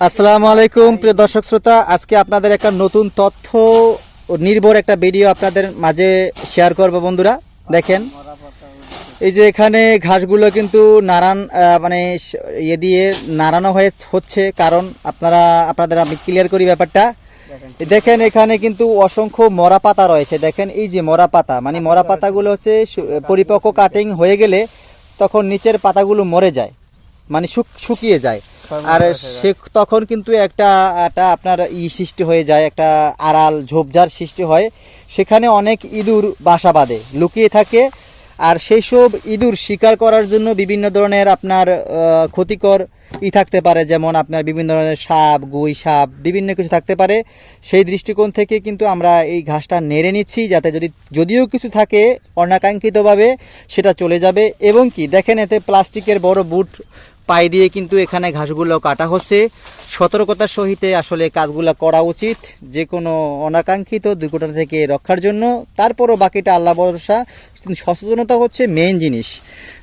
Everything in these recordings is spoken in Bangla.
আসসালামু আলাইকুম প্রিয় দর্শক শ্রোতা। আজকে আপনাদের একটা নতুন তথ্য নির্ভর একটা ভিডিও আপনাদের মাঝে শেয়ার করব বন্ধুরা। দেখেন এই যে এখানে ঘাসগুলো কিন্তু নারান মানে ইয়ে দিয়ে নাড়ানো হয়ে হচ্ছে। কারণ আপনারা আপনাদের আমি ক্লিয়ার করি ব্যাপারটা। দেখেন। এখানে কিন্তু অসংখ্য মরা পাতা রয়েছে। দেখেন এই যে মরা পাতা মানে মরা পাতাগুলো হচ্ছে পরিপক্ক কাটিং হয়ে গেলে তখন নিচের পাতাগুলো মরে যায় মানে শুক- শুকিয়ে যায়। আর সে তখন কিন্তু একটা একটা আপনার ই সৃষ্টি হয়ে যায় একটা আড়াল ঝোপঝাড় সৃষ্টি হয়। সেখানে অনেক ইঁদুর বাসা বাঁধে লুকিয়ে থাকে। আর সেই সব ইঁদুর শিকার করার জন্য বিভিন্ন ধরনের আপনার ক্ষতিকর ই থাকতে পারে যেমন আপনার বিভিন্ন ধরনের সাপ গুই সাপ বিভিন্ন কিছু থাকতে পারে। সেই দৃষ্টিকোণ থেকে কিন্তু আমরা এই ঘাসটা নেড়ে নিচ্ছি যাতে যদি যদিও কিছু থাকে অনাকাঙ্ক্ষিতভাবে সেটা চলে যাবে। এবং কি দেখেন এতে প্লাস্টিকের বড় বুট পাই দিয়ে কিন্তু এখানে ঘাসগুলো কাটা হচ্ছে। সতর্কতার সহিতে আসলে কাজগুলো করা উচিত। যে কোনো অনাকাঙ্ক্ষিত দুর্ঘটনা থেকে রক্ষার জন্য। তারপরও বাকিটা আল্লাহ ভরসা। কিন্তু সচেতনতা হচ্ছে মেইন জিনিস।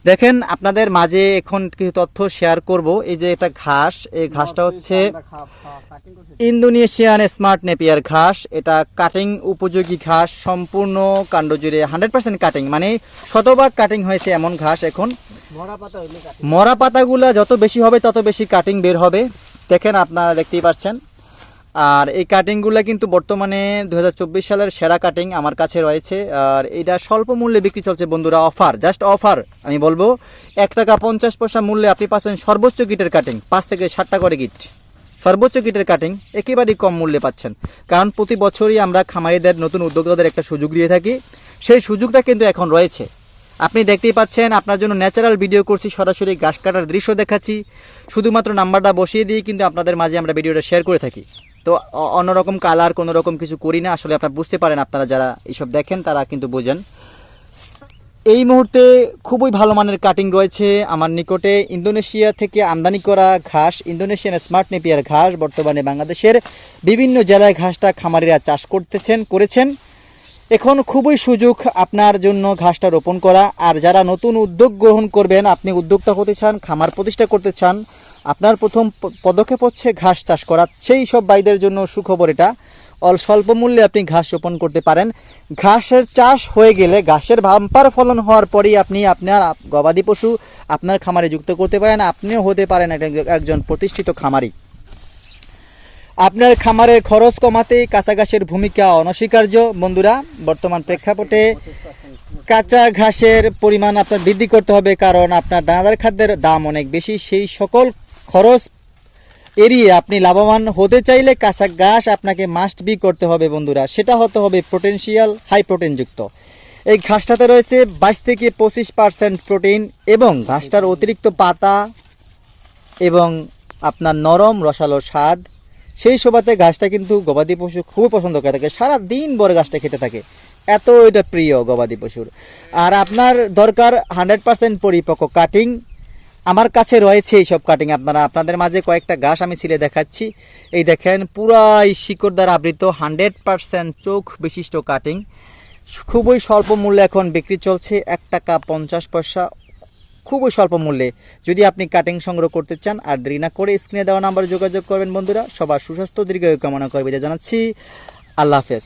দেখেন আপনাদের মাঝে এখন কিছু তথ্য শেয়ার করব। এই যে এটা ঘাস এই ঘাসটা হচ্ছে ইন্দোনেশিয়ান স্মার্ট নেপিয়ার ঘাস। এটা কাটিং উপযোগী ঘাস সম্পূর্ণ কাণ্ড জুড়ে হান্ড্রেড পার্সেন্ট কাটিং মানে শতভাগ কাটিং হয়েছে এমন ঘাস এখন। মরা পাতাগুলো যত বেশি হবে তত বেশি কাটিং বের হবে। দেখেন আপনারা দেখতেই পাচ্ছেন। আর এই কাটিংগুলো কিন্তু বর্তমানে দু হাজার চব্বিশ সালের সেরা কাটিং আমার কাছে রয়েছে। আর এটা স্বল্প মূল্যে বিক্রি চলছে বন্ধুরা অফার জাস্ট অফার আমি বলব, এক টাকা পঞ্চাশ পয়সা মূল্যে আপনি পাচ্ছেন সর্বোচ্চ কিটের কাটিং পাঁচ থেকে ষাটটা করে গিট সর্বোচ্চ কিটের কাটিং একেবারেই কম মূল্যে পাচ্ছেন। কারণ প্রতি বছরই আমরা খামারিদের, নতুন উদ্যোক্তাদের একটা সুযোগ দিয়ে থাকি। সেই সুযোগটা কিন্তু এখন রয়েছে। আপনি দেখতেই পাচ্ছেন, আপনার জন্য ন্যাচারাল ভিডিও করছি, সরাসরি ঘাস কাটার দৃশ্য দেখাচ্ছি। শুধুমাত্র নাম্বারটা বসিয়ে দিয়ে কিন্তু আপনাদের মাঝে আমরা ভিডিওটা শেয়ার করে থাকি। তো অন্যরকম কালার কোনো রকম কিছু করি না। আসলে আপনারা বুঝতে পারেন, আপনারা যারা এইসব দেখেন, তারা কিন্তু বোঝেন। এই মুহূর্তে খুবই ভালো মানের কাটিং রয়েছে আমার নিকটে। ইন্দোনেশিয়া থেকে আমদানি করা ঘাস, ইন্দোনেশিয়ান স্মার্ট নেপিয়ার ঘাস, বর্তমানে বাংলাদেশের বিভিন্ন জেলায় ঘাসটা খামারিরা চাষ করতেছেন, করেছেন। এখন খুবই সুযোগ আপনার জন্য ঘাসটা রোপণ করা। আর যারা নতুন উদ্যোগ গ্রহণ করবেন, আপনি উদ্যোক্তা হতে চান, খামার প্রতিষ্ঠা করতে চান আপনার প্রথম পদক্ষেপ হচ্ছে ঘাস চাষ করা। সেই সব ভাইদের জন্য সুখবর এটা। অল স্বল্প মূল্যে আপনি ঘাস রোপণ করতে পারেন। ঘাসের চাষ হয়ে গেলে ঘাসের ভাম্পার ফলন হওয়ার পরেই আপনি আপনার গবাদি পশু আপনার খামারে যুক্ত করতে পারেন। আপনিও হতে পারেন একজন প্রতিষ্ঠিত খামারি। আপনার খামারের খরচ কমাতে কাঁচা ঘাসের ভূমিকা অনস্বীকার্য। বন্ধুরা, বর্তমান প্রেক্ষাপটে কাঁচা ঘাসের পরিমাণ আপনার বৃদ্ধি করতে হবে কারণ আপনার দানাদার খাদ্যের দাম অনেক বেশি। সেই সকল খরচ এড়িয়ে আপনি লাভবান হতে চাইলে কাঁচা ঘাস আপনাকে মাস্ট বি করতে হবে বন্ধুরা। সেটা হতে হবে পোটেনশিয়াল হাই প্রোটিনযুক্ত এই ঘাসটাতে রয়েছে বাইশ থেকে পঁচিশ পার্সেন্ট প্রোটিন এবং ঘাসটার অতিরিক্ত পাতা এবং আপনার নরম রসালো স্বাদ। সেই সবাতে ঘাসটা কিন্তু গবাদি পশু খুবই পছন্দ করে থাকে। সারা দিন ভরে ঘাসটা খেতে থাকে। এত এটা প্রিয় গবাদি পশুর। আর আপনার দরকার হান্ড্রেড পার্সেন্ট পরিপক্ক কাটিং আমার কাছে রয়েছে এই সব কাটিং আপনারা, আপনাদের মাঝে কয়েকটা ঘাস আমি ছিলে দেখাচ্ছি। এই দেখেন, পুরাই শিকড় দ্বারা আবৃত হান্ড্রেড পার্সেন্ট চোখ বিশিষ্ট কাটিং খুবই স্বল্প মূল্যে এখন বিক্রি চলছে এক টাকা পঞ্চাশ পয়সা। খুবই স্বল্প মূল্যে। যদি আপনি কাটিং সংগ্রহ করতে চান, আর দেরি না করে স্ক্রিনে দেওয়া নাম্বারে যোগাযোগ করবেন বন্ধুরা। সবার সুস্বাস্থ্য, দীর্ঘায়ু কামনা করবে যা জানাচ্ছি। আল্লাহ হাফেজ।